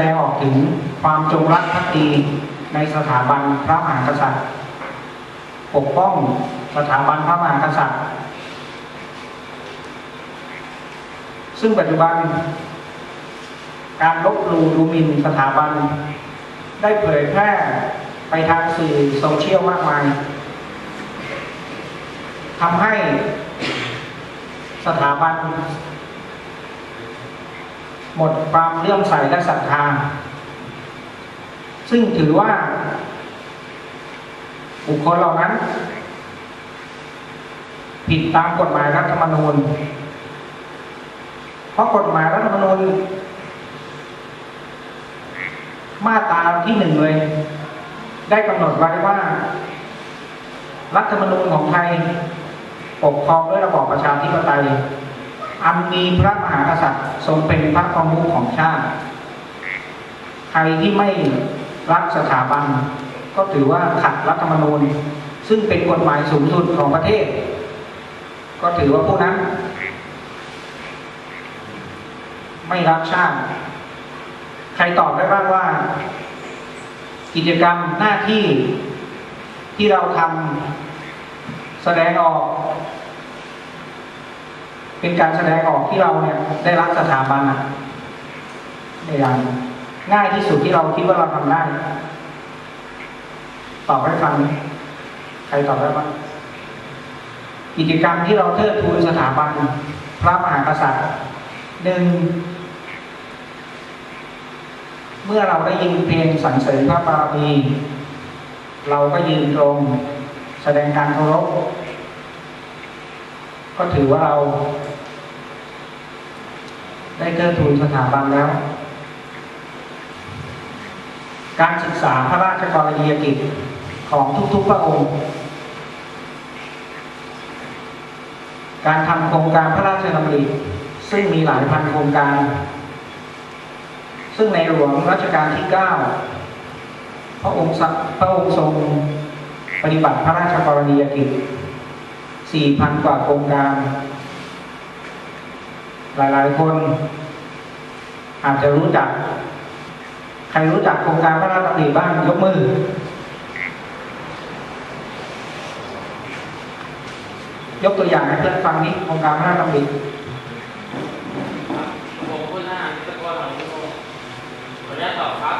ดงออกถึงความจงรักภักดีในสถาบันพระมหากษัตริย์ ปกป้องสถาบันพระมหากษัตริย์ ซึ่งปัจจุบัน การลบหลู่ดูหมิ่นสถาบัน ได้เผยแพร่ไปทางสื่อโซเชียลมากมายทำให้สถาบัน หมดความเลื่อมใสและศรัทธา ซึ่งถือว่า บุคคลเหล่านั้น ผิดตามกฎหมายรัฐธรรมนูญ เพราะกฎหมายรัฐธรรมนูญ มาตราที่หนึ่งเลย ได้กำหนดไว้ว่า รัฐธรรมนูญของไทยปกครองด้วยระบอบประชาธิปไตย อันมีพระมหากษัตริย์ทรงเป็นพระประมุขของชาติ ใครที่ไม่รักสถาบัน ก็ถือว่าขัดรัฐธรรมนูญ ซึ่งเป็นกฎหมายสูงสุดของประเทศ ก็ถือว่าผู้นั้น ไม่รักชาติ ใครตอบได้บ้างว่า กิจกรรมหน้าที่ที่เราทำแสดงออก เป็นการแสดงออกที่เราเนี่ยได้รักสถาบันอะในอย่างง่ายที่สุดที่เราคิดว่าเราทำได้ ตอบให้ฟังใครตอบได้บ้างกิจกรรมที่เราเทิดทูนสถาบันพระมหากษัตริย์หนึ่งเมื่อเราได้ยินเพลงสรรเสริญพระบารมี เราก็ยืนตรงแสดงการเคารพก็ถือว่าเรา ได้เทิดทูนสถาบันแล้ว การศึกษาพระราชกรณียกิจของทุกๆพระองค์ การทำโครงการพระราชดำริซึ่งมีหลายพันโครงการ ซึ่งในหลวงรัชกาลที่ 9 พระองค์พระองค์ทรงปฏิบัติพระราชกรณียกิจ 4,000 กว่าโครงการ หลายๆ คนอาจจะรู้จัก ใครรู้จักโครงการพระราชดำริบ้างยกมือ ยกตัวอย่างให้เพื่อนฟังนี้โครงการพระราชดำริผมคุณหน้าตะกนหลังนิโมขออนุญาตตอบครับ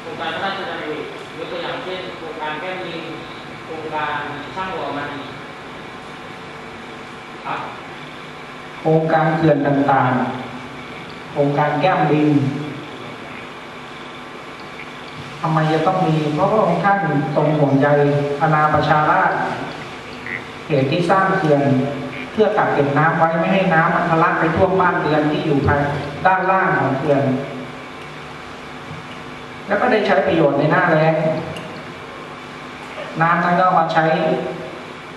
โครงการพระราชดำริยกตัวอย่างเช่นโครงการแก้มลิงโครงการช่างหัวมันครับ โครงการเขื่อนต่างๆ โครงการแก้มลิงทำไมจะต้องมีเพราะพระองค์ท่านทรงห่วงใยอาณาประชาราษฎร์เหตุที่สร้างเขื่อนเพื่อกักเก็บน้ำไว้ไม่ให้น้ำมันทะลักไปท่วมบ้านเรือนที่อยู่ภายด้านล่างของเขื่อน แล้วก็ได้ใช้ประโยชน์ในหน้าแล้งน้ำนั้นก็มาใช้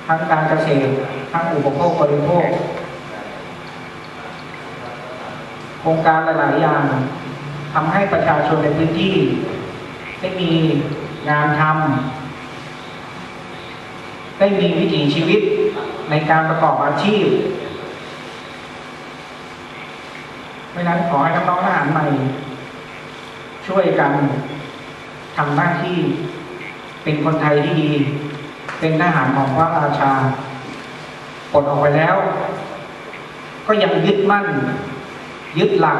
ทั้งการเกษตรทั้งอุปโภคบริโภค โครงการหลาย ๆ อย่างทำให้ประชาชนในพื้นที่ ได้มีงานทำได้มีวิถีชีวิตในการประกอบอาชีพเพราะฉะนั้นขอให้น้องๆทหารใหม่ ช่วยกันทำหน้าที่เป็นคนไทยที่ดี เป็นทหารของพระราชาปลดออกไปแล้ว ก็ยังยึดมั่น ยึดหลัก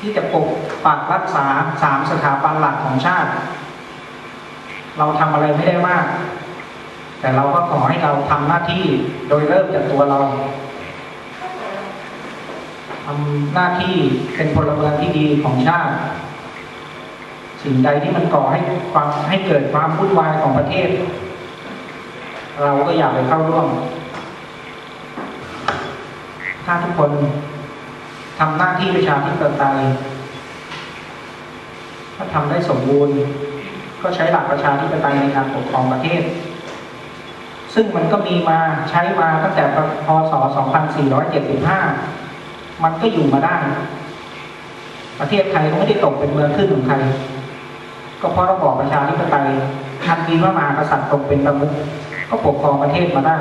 ที่จะปกปักรักษาสามสถาบันหลักของชาติ เราทำอะไรไม่ได้มาก แต่เราก็ขอให้เราทำหน้าที่โดยเริ่มจากตัวเราทำหน้าที่เป็นพลเมืองที่ดีของชาติ สิ่งใดที่มันก่อให้ความให้เกิดความวุ่นวายของประเทศ เราก็อยากไปเข้าร่วม ถ้าทุกคน ทำหน้าที่ประชาธิปไตยถ้าทำได้สมบูรณ์ ก็ใช้หลักประชาธิปไตยในการปกครองประเทศ ซึ่งมันก็มีมาใช้มาตั้งแต่พศ 2475 มันก็อยู่มาได้ ประเทศไทยก็ไม่ได้ตกเป็นเมืองขึ้นของใคร ก็เพราะระบอบประชาธิปไตยทันทีว่ามหากษัตริย์ทรงเป็นประมุขก็ปกครองประเทศมาได้